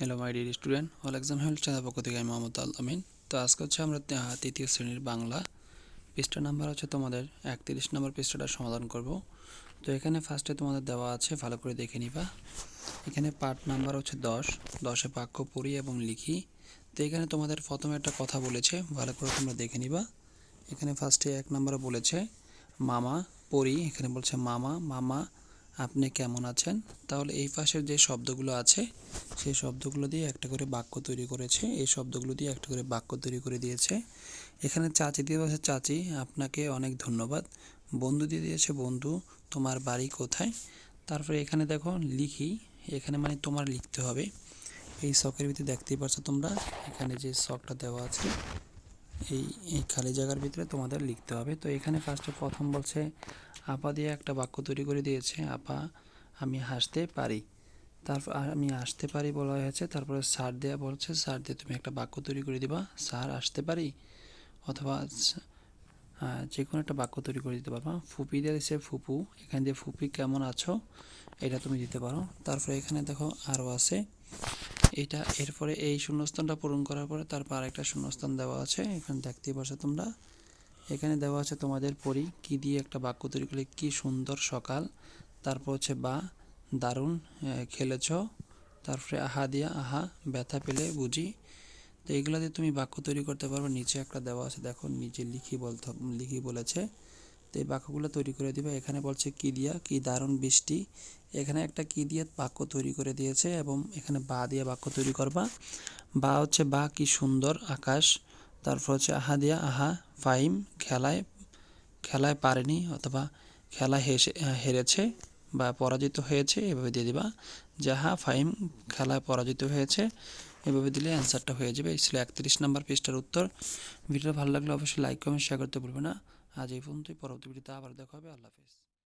Hello my dear student all exam help channel পক্ষ থেকে আমি মোহাম্মদ আল আমিন তো আজকে হচ্ছে আমরা তৃতীয় শ্রেণির বাংলা পৃষ্ঠা নাম্বার হচ্ছে তোমাদের একত্রিশ নম্বর পৃষ্ঠাটা সমাধান করব। তো এখানে ফার্স্টে তোমাদের দেওয়া আছে, ভালো করে দেখে নিবা। এখানে পার্ট নাম্বার হচ্ছে দশ দশে বাক্য পড়ি এবং লিখি। তো এখানে তোমাদের প্রথমে একটা কথা বলেছে, ভালো করে তোমরা দেখে নিবা। এখানে ফার্স্টে এক নম্বরে বলেছে, মামা, পড়ি। এখানে বলছে মামা মামা আপনি কেমন আছেন? তাহলে এই পাশের যে শব্দগুলো আছে, সেই শব্দগুলো দিয়ে একটা করে বাক্য তৈরি করেছে। এই শব্দগুলো দিয়ে একটা করে বাক্য তৈরি করে দিয়েছে। এখানে চাচি দিয়ে বলছে চাচি, আপনাকে অনেক ধন্যবাদ। বন্ধু দিয়ে দিয়েছে, বন্ধু, তোমার বাড়ি কোথায়? তারপরে এখানে দেখো, লিখি, এখানে মানে তোমার লিখতে হবে। এই শখের ভিতরে দেখতেই পারছ তোমরা, এখানে যে শখটা দেওয়া আছে, এই এই খালি জায়গার ভিতরে তোমাদের লিখতে হবে। তো এখানে ফার্স্টে প্রথম বলছে আপা দিয়ে একটা বাক্য তৈরি করে দিয়েছে, আপা, আমি হাসতে পারি। তারপর আমি আসতে পারি বলা হয়েছে। তারপরে স্যার দেয়া বলছে, স্যার দিয়ে তুমি একটা বাক্য তৈরি করে দিবা, স্যার আসতে পারি? অথবা যে কোনো একটা বাক্য তৈরি করে দিতে পারবা। ফুপি দিয়ে দিচ্ছে ফুপু, এখানে দিয়ে ফুপি কেমন আছো? এটা তুমি দিতে পারো। তারপরে এখানে দেখো আরও আছে, এটা এরপরে এই শূন্যস্থানটা পূরণ করার পরে তারপর আরেকটা শূন্যস্থান দেওয়া আছে। এখানে দেখতেই পাচ্ছ তোমরা। এখানে দেওয়া আছে তোমাদের পরি কি দিয়ে একটা বাক্য তৈরি করলে কি সুন্দর সকাল। তারপর হচ্ছে বা, দারুণ খেলেছ। তারপরে আহা দিয়া, আহা, ব্যথা পেলে বুঝি। তো এগুলো দিয়ে তুমি বাক্য তৈরি করতে পারবে। নিচে একটা দেওয়া আছে, দেখো নিচে লিখি বলতে লিখি বলেছে। তো এই বাক্যগুলো তৈরি করে দিবে। এখানে বলছে কি দিয়া, কি দারুণ বৃষ্টি। এখানে একটা কি দিয়ে বাক্য তৈরি করে দিয়েছে এবং এখানে বা দিয়ে বাক্য তৈরি করবা। বা হচ্ছে বা, কি সুন্দর আকাশ। তারপর হচ্ছে আহা দিয়া, আহা, ফাইম, খেলায় খেলায় পারেনি অথবা খেলায় হেসে, হেরেছে বা পরাজিত হয়েছে, এভাবে দিয়ে দিবা। যাহা ফাইম খেলায় পরাজিত হয়েছে, এভাবে দিলে অ্যান্সারটা হয়ে যাবে। এই ছিল একত্রিশ নাম্বার পৃষ্ঠার উত্তর। ভিডিও ভালো লাগলে অবশ্যই লাইক, কমেন্ট শেয়ার করতে ভুলবে না। আজ এই পর্যন্তই। পরবর্তী ভিডিওতে আবার দেখা হবে। আল্লাহ হাফিজ।